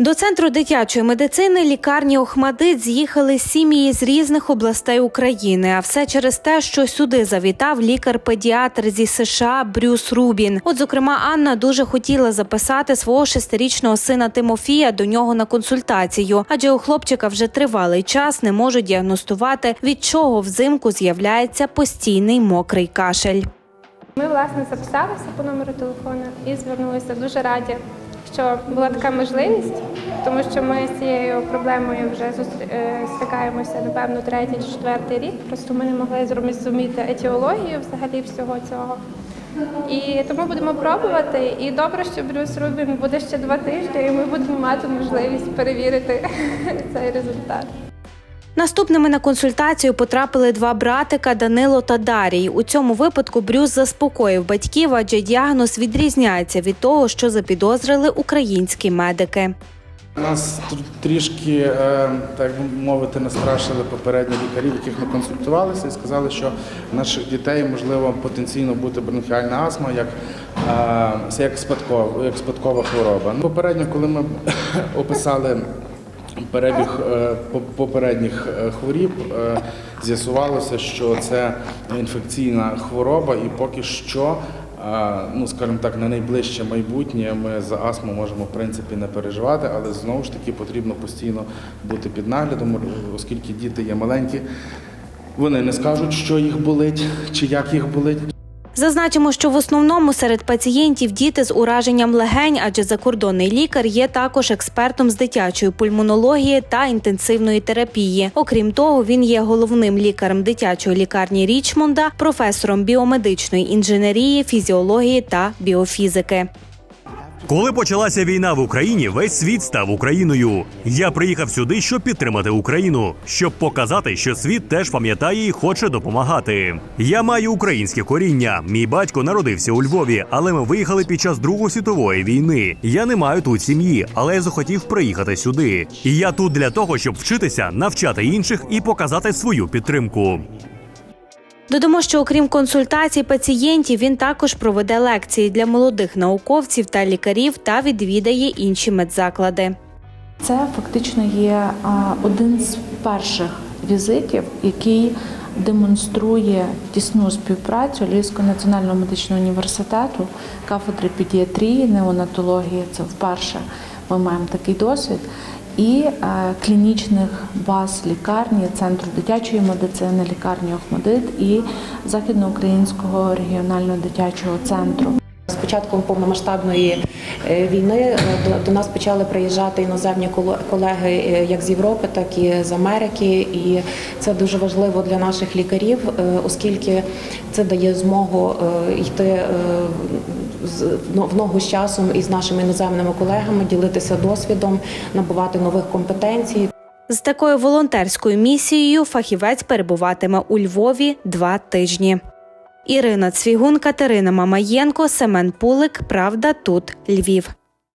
До центру дитячої медицини лікарні Охмадит з'їхали сім'ї з різних областей України. А все через те, що сюди завітав лікар-педіатр зі США Брюс Рубін. От, зокрема, Анна дуже хотіла записати свого шестирічного сина Тимофія до нього на консультацію, адже у хлопчика вже тривалий час не можуть діагностувати, від чого взимку з'являється постійний мокрий кашель. Ми власне записалися по номеру телефону і звернулися дуже раді, що була така можливість, тому що ми з цією проблемою вже е, стикаємося напевно третій чи четвертий рік. Просто ми не могли зрозуміти етіологію взагалі всього цього. І тому будемо пробувати. І добре, що Брюс Рубін буде ще два тижні, і ми будемо мати можливість перевірити цей результат. Наступними на консультацію потрапили два братика Данило та Дарій. У цьому випадку Брюс заспокоїв батьків, адже діагноз відрізняється від того, що запідозрили українські медики. Нас трішки, е, так би мовити, настрашили попередні лікарі, яких ми консультувалися, і сказали, що наших дітей можливо потенційно бути бронхіальна астма як, е, як, спадкова, як спадкова хвороба. Попередньо, коли ми описали перебіг е, попередніх е, хворіб, е, з'ясувалося, що це інфекційна хвороба, і поки що. Ну, скажімо так, на найближче майбутнє ми за астму можемо в принципі не переживати, але знову ж таки потрібно постійно бути під наглядом, оскільки діти є маленькі. Вони не скажуть, що їх болить чи як їх болить. Зазначимо, що в основному серед пацієнтів діти з ураженням легень, адже закордонний лікар є також експертом з дитячої пульмонології та інтенсивної терапії. Окрім того, він є головним лікарем дитячої лікарні Річмонда, професором біомедичної інженерії, фізіології та біофізики. Коли почалася війна в Україні, весь світ став Україною. Я приїхав сюди, щоб підтримати Україну, щоб показати, що світ теж пам'ятає і хоче допомагати. Я маю українське коріння. Мій батько народився у Львові, але ми виїхали під час Другої світової війни. Я не маю тут сім'ї, але я захотів приїхати сюди. І я тут для того, щоб вчитися, навчати інших і показати свою підтримку. Додамо, що окрім консультацій пацієнтів, він також проведе лекції для молодих науковців та лікарів та відвідає інші медзаклади. Це фактично є один з перших візитів, який демонструє тісну співпрацю Львівського національного медичного університету, кафедри педіатрії, неонатології. Це вперше ми маємо такий досвід. І е, клінічних баз лікарні, центру дитячої медицини, лікарні Охмадит і західноукраїнського регіонального дитячого центру. З початком повномасштабної е, війни е, до, нас почали приїжджати іноземні колеги е, як з Європи, так і з Америки. І це дуже важливо для наших лікарів, оскільки це дає змогу йти ну, в ногу з часом із нашими іноземними колегами, ділитися досвідом, набувати нових компетенцій. З такою волонтерською місією фахівець перебуватиме у Львові два тижні. Ірина Цвігун, Катерина Мамаєнко, Семен Пулик. Правда, тут Львів.